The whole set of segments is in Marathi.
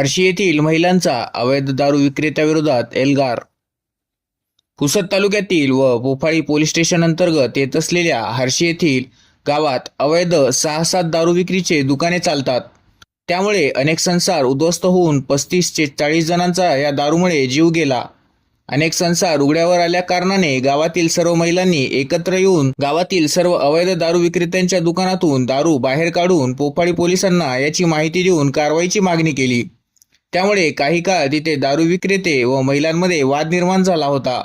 बार्शी येथील महिलांचा अवैध दारू विक्रेत्याविरोधात एल्गार. पुसद तालुक्यातील व पोफाळी पोलीस स्टेशन अंतर्गत येत असलेल्या हर्षी येथील गावात अवैध सहा सात दारू विक्रीचे दुकाने चालतात. त्यामुळे अनेक संसार उद्ध्वस्त होऊन पस्तीस ते चाळीस जणांचा या दारूमुळे जीव गेला. अनेक संसार उघड्यावर आल्या कारणाने गावातील सर्व महिलांनी एकत्र येऊन गावातील सर्व अवैध दारू विक्रेत्यांच्या दुकानातून दारू बाहेर काढून पोफाळी पोलिसांना याची माहिती देऊन कारवाईची मागणी केली. त्यामुळे काही काळ तिथे दारू विक्रेते व महिलांमध्ये वाद निर्माण झाला होता.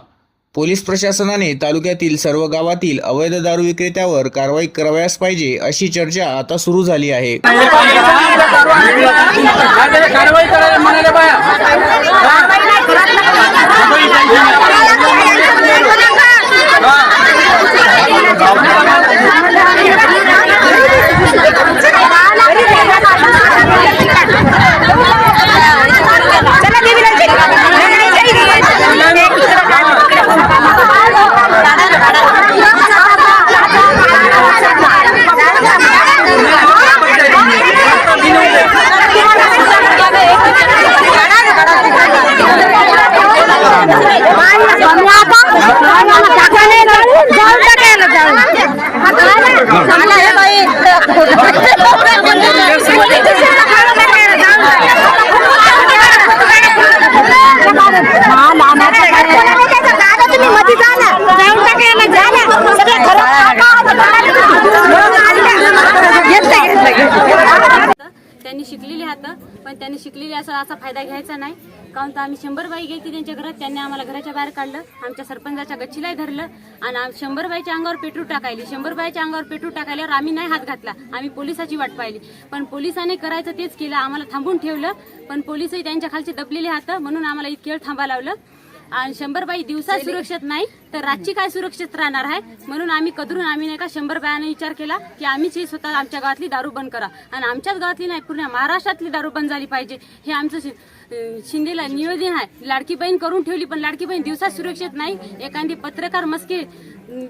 पोलीस प्रशासनाने तालुक्यातील सर्व गावातील अवैध दारू विक्रेत्यावर कारवाई करावयास पाहिजे अशी चर्चा आता सुरू झाली आहे. कारवाई करायला म्हणाले बाया त्यांनी राहतं. पण त्यांनी शिकलेली असा असा फायदा घ्यायचा नाही. काहून तर आम्ही शंभर बाई गेली त्यांच्या घरात. त्यांनी आम्हाला घराच्या बाहेर काढलं. आमच्या सरपंचाच्या गच्चीलाही धरलं. आणि शंभर बाईच्या अंगावर पेट्रोल टाकायली. शंभर बाईच्या अंगावर पेट्रोल टाकायल्यावर आम्ही नाही हात घातला. आम्ही पोलिसाची वाट पाहिली. पण पोलिसाने करायचं तेच केलं. आम्हाला थांबून ठेवलं. पण पोलिसही त्यांच्या खालचे दबलेले हात. म्हणून आम्हाला इतके वेळ थांबा लावलं आणि शंभर बाई दिवसा सुरक्षित नाही तर रातची काय सुरक्षित राहणार आहे? म्हणून आम्ही कदरून आम्ही नाही का शंभर बायाने विचार केला की आम्हीच ही स्वतः आमच्या गावातली दारू बंद करा. आणि आमच्याच गावातली नाही पूर्ण महाराष्ट्रातली दारू बंद झाली पाहिजे. हे आमचं शिंदेला निवेदन आहे. लाडकी बहीण करून ठेवली पण लाडकी बहीण दिवसा सुरक्षित नाही. एखादी पत्रकार मस्के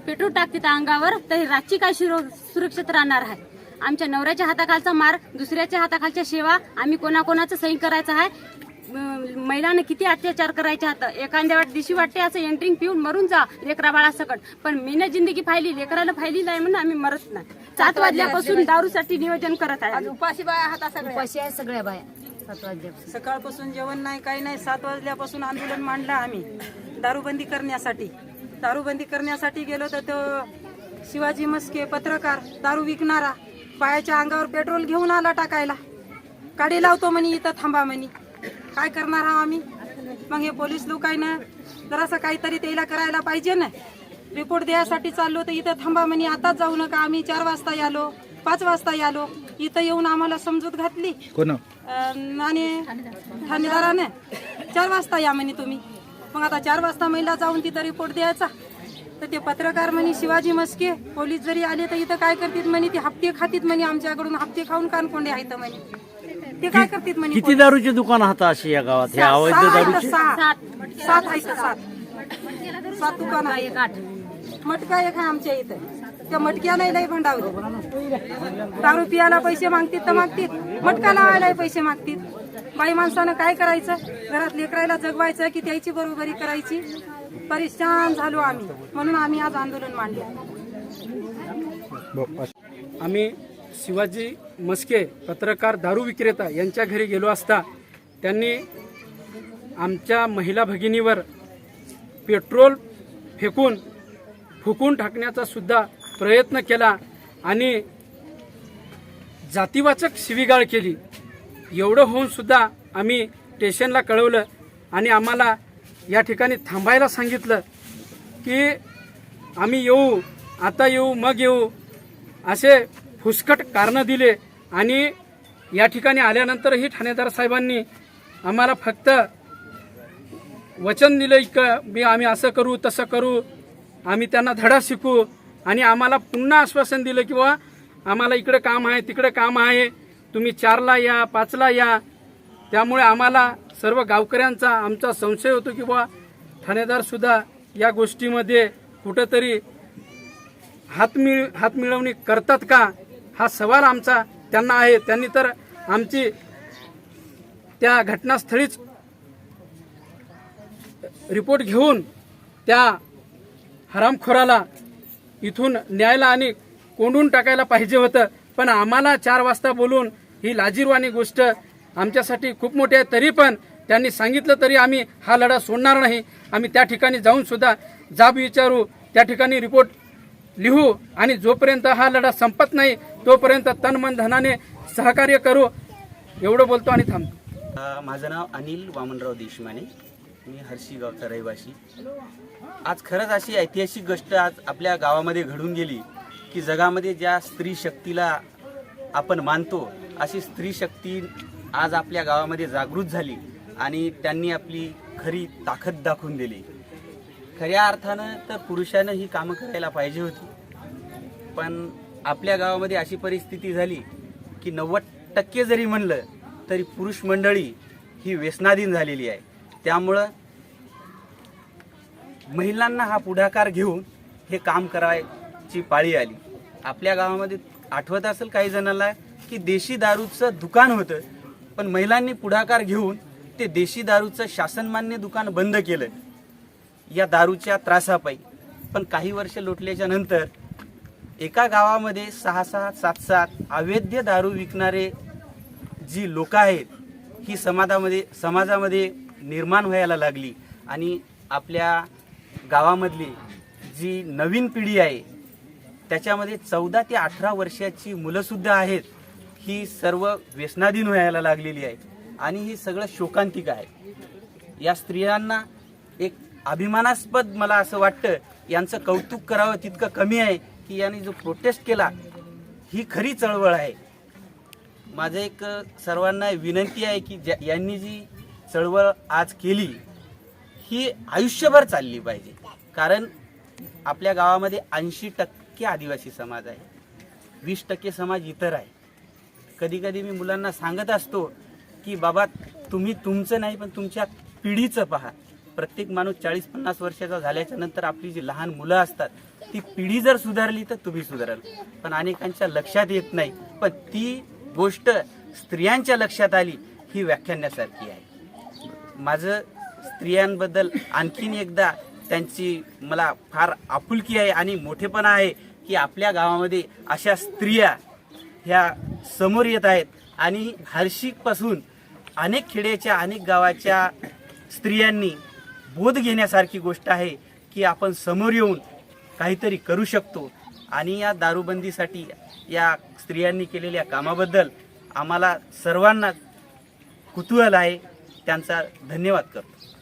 पेट्रोल टाकते त्या अंगावर तर रातची काय सुर- सुरक्षित राहणार आहे? आमच्या नवऱ्याच्या हाताखालचा मार दुसऱ्याच्या हाताखालच्या सेवा आम्ही कोणाकोणाचं सही करायचं आहे? महिलांना किती अत्याचार करायचे हात एखाद्या वाट दिवशी वाटते असं एंट्रिंग पिऊन मरून जा लेकरा बाळा सकट पण मीनं जिंदगी फायली लेकराला फायली नाही म्हणून आम्ही मरत नाही. सात वाजल्यापासून दारूसाठी नियोजन करत आहे. उपाशी बाया हाता सगळ्या. उपाशी आहे सगळ्या बाया. सात वाजल्यापासून. सकाळपासून जेवण नाही काही नाही. सात वाजल्यापासून आंदोलन मांडलं आम्ही. दारूबंदी करण्यासाठी. दारूबंदी करण्यासाठी गेलो तर तो शिवाजी मस्के पत्रकार दारू विकणारा बायाच्या अंगावर पेट्रोल घेऊन आला टाकायला. काडी लावतो म्हणे इथं थांबा म्हणे. काय करणार आहो आम्ही? मग हे पोलीस लोकांना जरासं काहीतरी त्याला करायला पाहिजे ना. रिपोर्ट द्यायसाठी चाललो तर इथं थांबा म्हणे आताच जाऊ नका. आम्ही चार वाजता यालो पाच वाजता यालो. इथं येऊन आम्हाला समजूत घातली. कोण? आणि ठाणेदाराने. चार वाजता या म्हणे तुम्ही. मग आता चार वाजता महिला जाऊन तिथं रिपोर्ट द्यायचा. तर ते पत्रकार म्हणे शिवाजी मस्के पोलीस जरी आले तर इथं काय करतील म्हणे ते हप्ते खातीत म्हणे आमच्याकडून. हप्ते खाऊन कानकोंडे आहेत म्हणे. ते काय करतील म्हणे किती दारूची दुकान आहेत अशी या गावात? हे अवैध सहा आहेत, दारूची सहा सात आहेत सात? सात दुकान आहे. मटका एक आहे आमच्या इथं. त्या मटक्या नाही लय भंडावरी दारू पियाला पैसे मागतील तर मागतील मटका लावायला पैसे मागतील बाई माणसानं काय करायचं? घरात लेकरायला जगवायचं की त्याची बरोबरी करायची? परेशान झालो आम्ही. म्हणून आम्ही आज आंदोलन मांडलं. आम्ही शिवाजी मस्के पत्रकार दारू विक्रेता यांच्या घरी गेलो असता त्यांनी आमच्या महिला भगिनीवर पेट्रोल फेकून फुकून टाकण्याचा सुद्धा प्रयत्न केला आणि जातीवाचक शिवीगाळ केली. एवढं होऊन सुद्धा आम्ही स्टेशनला कळवलं आणि आम्हाला या ठिकाणी थांबायला सांगितलं की आम्ही येऊ आता येऊ मग येऊ असे फुसकट कारणं दिले आणि या ठिकाणी आल्यानंतरही ठाणेदार साहेबांनी आम्हाला फक्त वचन दिलं की मी आम्ही असं करू तसं करू आम्ही त्यांना धडा शिकू आणि आम्हाला पुन्हा आश्वासन दिलं की बा आम्हाला इकडं काम आहे तिकडं काम आहे तुम्ही चारला या पाचला या. त्यामुळे आम्हाला सर्व गावकऱ्यांचा आमचा संशय होतो की बा ठाणेदारसुद्धा या गोष्टीमध्ये कुठंतरी हात मिळ हात मिळवणी करतात का? हा सवाल आमचा त्यांना आहे. त्यांनी तर आमची त्या घटनास्थळीच रिपोर्ट घेऊन त्या हरामखोराला इथून न्यायला आणि कोंडून टाकायला पाहिजे होतं. पण आम्हाला चार वाजता बोलून ही लाजीरवाणी गोष्ट आमच्यासाठी खूप मोठी आहे. तरी पण त्यांनी सांगितलं तरी आम्ही हा लढा सोडणार नाही. आम्ही त्या ठिकाणी जाऊन सुद्धा जाब विचारू त्या ठिकाणी रिपोर्ट लिहू आणि जोपर्यंत हा लढा संपत नाही तोपर्यंत तन मन धनाने सहकार्य करू. एवढं बोलतो आणि थांबतो. माझं नाव अनिल वामनराव देशमाने. मी हर्षी गावचा रहिवासी. आज खरंच अशी ऐतिहासिक गोष्ट आज आपल्या गावामध्ये घडून गेली की जगामध्ये ज्या स्त्री शक्तीला आपण मानतो अशी स्त्री शक्ती आज आपल्या गावामध्ये जागृत झाली आणि त्यांनी आपली खरी ताकद दाखवून दिली. खऱ्या अर्थानं तर पुरुषानं ही कामं करायला पाहिजे होती. पण आपल्या गावामध्ये अशी परिस्थिती झाली की नव्वद टक्के जरी म्हणलं तरी पुरुष मंडळी ही व्यसनाधीन झालेली आहे. त्यामुळं महिलांना हा पुढाकार घेऊन हे काम करायची पाळी आली. आपल्या गावामध्ये आठवत असेल काही जणांना की देशी दारूचं दुकान होतं पण महिलांनी पुढाकार घेऊन ते देशी दारूचं शासनमान्य दुकान बंद केलं. या दारूच्या त्रासापायी. पण काही वर्ष लोटल्याच्या नंतर एका गावामध्ये सहा सहा सात सात अवैध दारू विकणारे जी लोक आहेत ही समाजामध्ये समाजामध्ये निर्माण व्हायला लागली. आणि आपल्या गावामधली जी नवीन पिढी आहे त्याच्यामध्ये चौदा ते अठरा वर्षाची मुलंसुद्धा आहेत ही सर्व व्यसनाधीन व्हायला लागलेली आहे. आणि ही सगळं शोकांतिक आहे. या स्त्रियांना एक अभिमानास्पद मला असं वाटतं यांचं कौतुक करावं तितकं कमी आहे. की यांनी जो प्रोटेस्ट केला ही खरी चळवळ आहे. माझं एक सर्वांना विनंती आहे की ज्या यांनी जी चळवळ आज केली ही आयुष्यभर चालली पाहिजे. कारण आपल्या गावामध्ये ऐंशी टक्के आदिवासी समाज आहे. वीस टक्के समाज इतर आहे. कधी कधी मी मुलांना सांगत असतो की बाबा तुम्ही तुमचं नाही पण तुमच्या पिढीचं पहा. प्रत्येक माणूस चाळीस पन्नास वर्षाचा झाल्याच्यानंतर आपली जी लहान मुलं असतात ती पिढी जर सुधारली तर तुम्ही सुधाराल. पण अनेकांच्या लक्षात येत नाही. पण ती गोष्ट स्त्रियांच्या लक्षात आली ही व्याख्यानासारखी आहे. माझं स्त्रियांबद्दल आणखीन एकदा त्यांची मला फार आपुलकी आहे आणि मोठेपणा आहे की आपल्या गावामध्ये अशा स्त्रिया ह्या समोर येत आहेत. आणि हर्षिकपासून अनेक खेड्याच्या अनेक गावाच्या स्त्रियांनी बोध घेण्यासारखी गोष्ट आहे की आपण समोर येऊन काहीतरी करू शकतो. आणि या दारूबंदीसाठी या स्त्रियांनी केलेल्या कामाबद्दल आम्हाला सर्वांना कुतूहल आहे. त्यांचा धन्यवाद करतो.